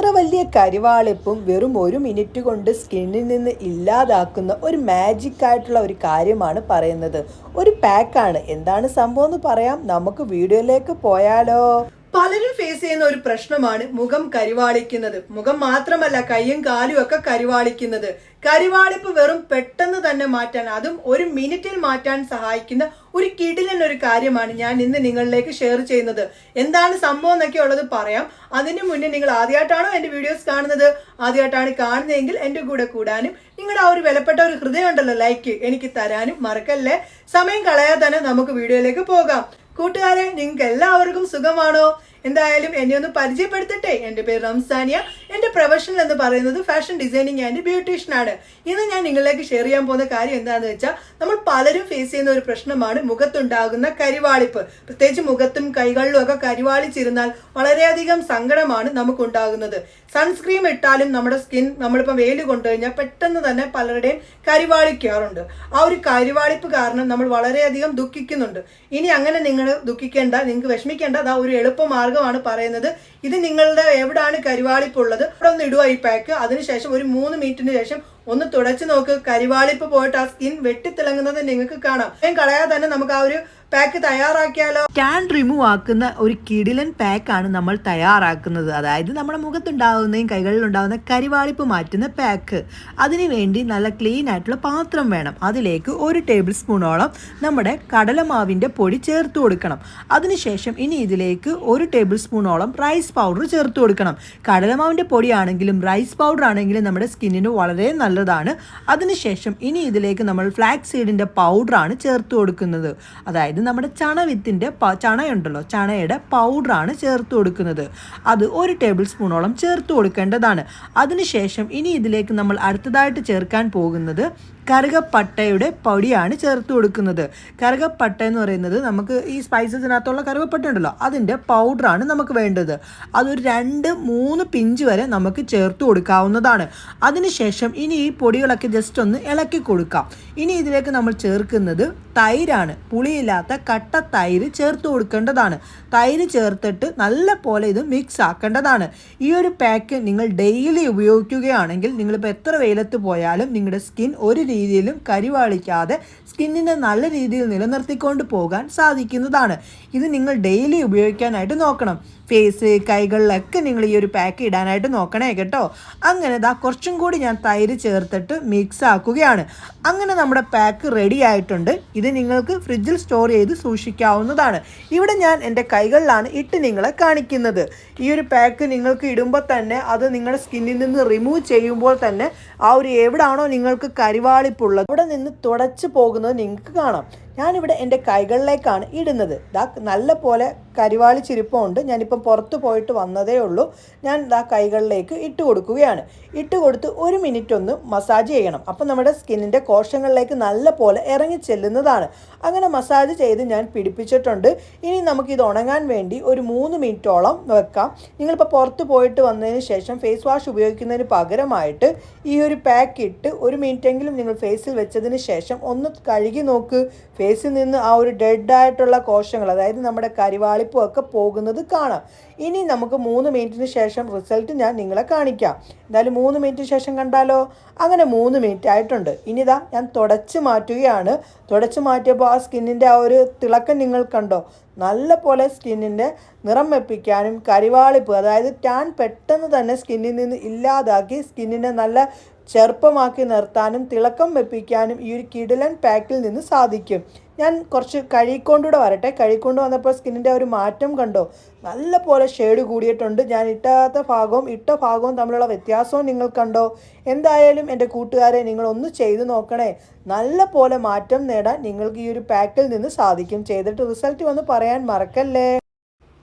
എത്ര വലിയ കരിവാളിപ്പും വെറും ഒരു മിനിറ്റ് കൊണ്ട് സ്കിന്നിൽ നിന്ന് ഇല്ലാതാക്കുന്ന ഒരു മാജിക് ആയിട്ടുള്ള ഒരു കാര്യമാണ് പറയുന്നത്. ഒരു പാക്കാണ് എന്താണ് സംഭവം എന്ന് പറയാം? നമുക്ക് വീഡിയോയിലേക്ക് പോയാലോ. പലരും ഫേസ് ചെയ്യുന്ന ഒരു പ്രശ്നമാണ് മുഖം കരിവാളിക്കുന്നത്. മുഖം മാത്രമല്ല കൈയും കാലും ഒക്കെ കരിവാളിക്കുന്നത്. കരിവാളിപ്പ് വെറും പെട്ടെന്ന് തന്നെ മാറ്റാൻ അതും ഒരു മിനിറ്റിൽ മാറ്റാൻ സഹായിക്കുന്ന ഒരു കിടിലൻ ഒരു കാര്യമാണ് ഞാൻ ഇന്ന് നിങ്ങളിലേക്ക് ഷെയർ ചെയ്യുന്നത്. എന്താണ് സംഭവം എന്നൊക്കെ ഉള്ളത് പറയാം. അതിന് മുന്നേ നിങ്ങൾ ആദ്യമായിട്ടാണോ എന്റെ വീഡിയോസ് കാണുന്നത്? ആദ്യമായിട്ടാണ് കാണുന്നതെങ്കിൽ എന്റെ കൂടെ കൂടാനും നിങ്ങളുടെ ആ ഒരു വിലപ്പെട്ട ഒരു ഹൃദയം ഉണ്ടല്ലോ ലൈക്ക് എനിക്ക് തരാനും മറക്കല്ലേ? സമയം കളയാതെ തന്നെ നമുക്ക് വീഡിയോയിലേക്ക് പോകാം. കൂട്ടുകാരെ നിങ്ങൾക്ക് എല്ലാവർക്കും സുഖമാണോ? എന്തായാലും എന്നെ ഒന്ന് പരിചയപ്പെടുത്തട്ടെ? എന്റെ പേര് റംസാനിയ. എന്റെ പ്രൊഫഷണൽ എന്ന് പറയുന്നത് ഫാഷൻ ഡിസൈനിങ് ആൻഡ് ബ്യൂട്ടീഷ്യൻ ആണ്. ഇന്ന് ഞാൻ നിങ്ങളിലേക്ക് ഷെയർ ചെയ്യാൻ പോകുന്ന കാര്യം എന്താണെന്ന് വെച്ചാൽ നമ്മൾ പലരും ഫേസ് ചെയ്യുന്ന ഒരു പ്രശ്നമാണ് മുഖത്തുണ്ടാകുന്ന കരിവാളിപ്പ്. പ്രത്യേകിച്ച് മുഖത്തും കൈകളിലും ഒക്കെ കരിവാളിച്ചിരുന്നാൽ വളരെയധികം സങ്കടമാണ് നമുക്കുണ്ടാകുന്നത്. സൺസ്ക്രീം ഇട്ടാലും നമ്മുടെ സ്കിൻ നമ്മളിപ്പോൾ വെയിൽ കൊണ്ടുകഴിഞ്ഞാൽ പെട്ടെന്ന് തന്നെ പലരുടെയും കരിവാളിക്കാറുണ്ട്. ആ ഒരു കരിവാളിപ്പ് കാരണം നമ്മൾ വളരെയധികം ദുഃഖിക്കുന്നുണ്ട്. ഇനി അങ്ങനെ നിങ്ങൾ ദുഃഖിക്കേണ്ട നിങ്ങൾക്ക് വിഷമിക്കേണ്ട അതാ ഒരു എളുപ്പ മാർഗമാണ് പറയുന്നത്. ഇത് നിങ്ങളുടെ എവിടാണ് കരിവാളിപ്പുള്ളത്? അവിടെ ഒന്ന് ഇടുക ഈ പാക്ക് അതിനുശേഷം ഒരു മൂന്ന് മിനിറ്റിന് ശേഷം ഒന്ന് തുടച്ചു നോക്ക്. കരിവാളിപ്പ് പോയിട്ട് ആ സ്കിൻ വെട്ടിത്തിളങ്ങുന്നത് നിങ്ങൾക്ക് കാണാം. കളയാതെ തന്നെ നമുക്ക് ആ ഒരു പാക്ക് തയ്യാറാക്കിയാലോ? സ്കാൻ റിമൂവ് ആക്കുന്ന ഒരു കിടിലൻ പാക്കാണ് നമ്മൾ തയ്യാറാക്കുന്നത്. അതായത് നമ്മുടെ മുഖത്തുണ്ടാകുന്നതും കൈകളിലുണ്ടാവുന്ന കരിവാളിപ്പ് മാറ്റുന്ന പാക്ക് അതിനുവേണ്ടി നല്ല ക്ലീൻ ആയിട്ടുള്ള പാത്രം വേണം. അതിലേക്ക് ഒരു ടേബിൾ സ്പൂണോളം നമ്മുടെ കടലമാവിന്റെ പൊടി ചേർത്ത് കൊടുക്കണം. അതിനുശേഷം ഇനി ഇതിലേക്ക് ഒരു ടേബിൾ സ്പൂണോളം റൈസ് പൗഡർ ചേർത്ത് കൊടുക്കണം. കടലമാവിന്റെ പൊടിയാണെങ്കിലും റൈസ് പൗഡർ ആണെങ്കിലും നമ്മുടെ സ്കിന്നിന് വളരെ നല്ലതാണ്. അതിനുശേഷം ഇനി ഇതിലേക്ക് നമ്മൾ ഫ്ലാക്സ് സീഡിന്റെ പൗഡറാണ് ചേർത്ത് കൊടുക്കുന്നത്. അതായത് നമ്മുടെ ചണവിത്തിന്റെ ചണയുണ്ടല്ലോ ചണയുടെ പൗഡറാണ് ചേർത്ത് കൊടുക്കുന്നത്. അത് ഒരു ടേബിൾ സ്പൂണോളം ചേർത്ത് കൊടുക്കേണ്ടതാണ്. അതിനുശേഷം ഇനി ഇതിലേക്ക് നമ്മൾ അടുത്തതായിട്ട് ചേർക്കാൻ പോകുന്നത് കറുകപ്പട്ടയുടെ പൊടിയാണ് ചേർത്ത് കൊടുക്കുന്നത്. കറുകപ്പട്ട എന്ന് പറയുന്നത് നമുക്ക് ഈ സ്പൈസസിനകത്തുള്ള കറുകപ്പട്ട ഉണ്ടല്ലോ അതിന്റെ പൗഡറാണ് നമുക്ക് വേണ്ടത്. അതൊരു രണ്ട് മൂന്ന് പിഞ്ച് വരെ നമുക്ക് ചേർത്ത് കൊടുക്കാവുന്നതാണ്. അതിനുശേഷം ഇനി ഈ പൊടികളൊക്കെ ജസ്റ്റ് ഒന്ന് ഇളക്കി കൊടുക്കാം. ഇനി ഇതിലേക്ക് നമ്മൾ ചേർക്കുന്നത് തൈരാണ്. പുളിയില്ലാത്ത കട്ട തൈര് ചേർത്ത് കൊടുക്കേണ്ടതാണ്. തൈര് ചേർത്തിട്ട് നല്ല പോലെ ഇത് മിക്സ് ആക്കേണ്ടതാണ്. ഈ ഒരു പാക്ക് നിങ്ങൾ ഡെയിലി ഉപയോഗിക്കുകയാണെങ്കിൽ നിങ്ങളിപ്പോൾ എത്ര വെയിലത്ത് പോയാലും നിങ്ങളുടെ സ്കിൻ ഒരു രീതിയിലും കരിവാളിക്കാതെ സ്കിന്നിനെ നല്ല രീതിയിൽ നിലനിർത്തിക്കൊണ്ട് പോകാൻ സാധിക്കുന്നതാണ്. ഇത് നിങ്ങൾ ഡെയിലി ഉപയോഗിക്കാനായിട്ട് നോക്കണം. ഫേസ് കൈകളിലൊക്കെ നിങ്ങൾ ഈ ഒരു പാക്ക് ഇടാനായിട്ട് നോക്കണേ കേട്ടോ. അങ്ങനെ ഇതാ കുറച്ചും കൂടി ഞാൻ തൈര് ചേർത്തിട്ട് മിക്സ് ആക്കുകയാണ്. അങ്ങനെ നമ്മുടെ പാക്ക് റെഡി ആയിട്ടുണ്ട്. ഇത് നിങ്ങൾക്ക് ഫ്രിഡ്ജിൽ സ്റ്റോർ ചെയ്ത് സൂക്ഷിക്കാവുന്നതാണ്. ഇവിടെ ഞാൻ എന്റെ കൈകളിലാണ് ഇട്ട് നിങ്ങളെ കാണിക്കുന്നത്. ഈ ഒരു പാക്ക് നിങ്ങൾക്ക് ഇടുമ്പോൾ തന്നെ അത് നിങ്ങളുടെ സ്കിന്നിൽ നിന്ന് റിമൂവ് ചെയ്യുമ്പോൾ തന്നെ ആ ഒരു എവിടാണോ നിങ്ങൾക്ക് കരിവാളിപ്പുള്ളത്. അവിടെ നിന്ന് തുടച്ച് പോകുന്നത് നിങ്ങൾക്ക് കാണാം. ഞാനിവിടെ എന്റെ കൈകളിലേക്കാണ് ഇടുന്നത്. ദാ നല്ല പോലെ കരിവാളി ചിരിപ്പമുണ്ട് ഞാനിപ്പം പുറത്ത് പോയിട്ട് വന്നതേ ഉള്ളൂ. ഞാൻ ദാ കൈകളിലേക്ക് ഇട്ട് കൊടുക്കുകയാണ്. ഇട്ട് കൊടുത്ത് ഒരു മിനിറ്റ് ഒന്ന് മസാജ് ചെയ്യണം. അപ്പം നമ്മുടെ സ്കിന്നിന്റെ കോശങ്ങളിലേക്ക് നല്ല പോലെ ഇറങ്ങി ചെല്ലുന്നതാണ്. അങ്ങനെ മസാജ് ചെയ്ത് ഞാൻ പിടിപ്പിച്ചിട്ടുണ്ട്. ഇനി നമുക്കിത് ഉണങ്ങാൻ വേണ്ടി ഒരു മൂന്ന് മിനിറ്റോളം വെക്കാം. നിങ്ങളിപ്പോൾ പുറത്ത് പോയിട്ട് വന്നതിന് ശേഷം ഫേസ് വാഷ് ഉപയോഗിക്കുന്നതിന് പകരമായിട്ട് ഈ ഒരു പാക്ക് ഇട്ട് ഒരു മിനിറ്റെങ്കിലും നിങ്ങൾ ഫേസിൽ വെച്ചതിന് ശേഷം ഒന്ന് കഴുകി നോക്ക്. ഫേസിൽ നിന്ന് ആ ഒരു ഡെഡ് ആയിട്ടുള്ള കോശങ്ങൾ അതായത് നമ്മുടെ കരിവാളിപ്പും ഒക്കെ പോകുന്നത് കാണാം. ഇനി നമുക്ക് മൂന്ന് മിനിറ്റിന് ശേഷം റിസൾട്ട് ഞാൻ നിങ്ങളെ കാണിക്കാം. എന്തായാലും മൂന്ന് മിനിറ്റിന് ശേഷം കണ്ടാലോ? അങ്ങനെ മൂന്ന് മിനിറ്റ് ആയിട്ടുണ്ട്. ഇനിതാ ഞാൻ തുടച്ച് മാറ്റുകയാണ്. തുടച്ച് മാറ്റിയപ്പോൾ ആ സ്കിന്നിന്റെ ആ ഒരു തിളക്കം നിങ്ങൾ കണ്ടോ? നല്ല പോലെ സ്കിന്നിന്റെ നിറം വെപ്പിക്കാനും കരിവാളിപ്പ് അതായത് ടാൻ പെട്ടെന്ന് തന്നെ സ്കിന്നിൽ നിന്ന് ഇല്ലാതാക്കി സ്കിന്നിനെ നല്ല ചെറുപ്പമാക്കി നിർത്താനും തിളക്കം വെപ്പിക്കാനും ഈ ഒരു കിടിലൻ പാക്കിൽ നിന്ന് സാധിക്കും. ഞാൻ കുറച്ച് കഴിക്കൊണ്ടുകൂടെ വരട്ടെ. കഴിക്കൊണ്ട് വന്നപ്പോൾ സ്കിന്നിന്റെ ഒരു മാറ്റം കണ്ടോ? നല്ല പോലെ ഷെയ്ഡ് കൂടിയിട്ടുണ്ട്. ഞാൻ ഇട്ടാത്ത ഭാഗവും ഇട്ട ഭാഗവും തമ്മിലുള്ള വ്യത്യാസവും നിങ്ങൾ കണ്ടോ? എന്തായാലും എന്റെ കൂട്ടുകാരെ നിങ്ങൾ ഒന്ന് ചെയ്തു നോക്കണേ. നല്ല പോലെ മാറ്റം നേടാൻ നിങ്ങൾക്ക് ഈ ഒരു പാക്കിൽ നിന്ന് സാധിക്കും. ചെയ്തിട്ട് റിസൾട്ട് വന്ന് പറയാൻ മറക്കല്ലേ?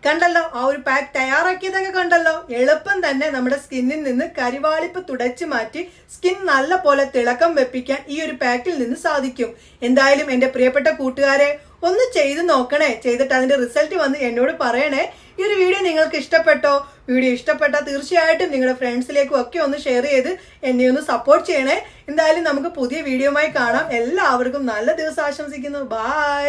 കണ്ടല്ലോ? ആ ഒരു പാക്ക് തയ്യാറാക്കിയതൊക്കെ കണ്ടല്ലോ? എളുപ്പം തന്നെ നമ്മുടെ സ്കിന്നിൽ നിന്ന് കരിവാളിപ്പ് തുടച്ചു മാറ്റി സ്കിൻ നല്ല പോലെ തിളക്കം വെപ്പിക്കാൻ ഈ ഒരു പാക്കിൽ നിന്ന് സാധിക്കും. എന്തായാലും എന്റെ പ്രിയപ്പെട്ട കൂട്ടുകാരെ ഒന്ന് ചെയ്ത് നോക്കണേ. ചെയ്തിട്ട് അതിന്റെ റിസൾട്ട് വന്ന് എന്നോട് പറയണേ. ഈ ഒരു വീഡിയോ നിങ്ങൾക്ക് ഇഷ്ടപ്പെട്ടോ? വീഡിയോ ഇഷ്ടപ്പെട്ടാൽ തീർച്ചയായിട്ടും നിങ്ങളുടെ ഫ്രണ്ട്സിലേക്കും ഒക്കെ ഒന്ന് ഷെയർ ചെയ്ത് എന്നെ ഒന്ന് സപ്പോർട്ട് ചെയ്യണേ. എന്തായാലും നമുക്ക് പുതിയ വീഡിയോയുമായി കാണാം. എല്ലാവർക്കും നല്ല ദിവസം ആശംസിക്കുന്നു. ബായ്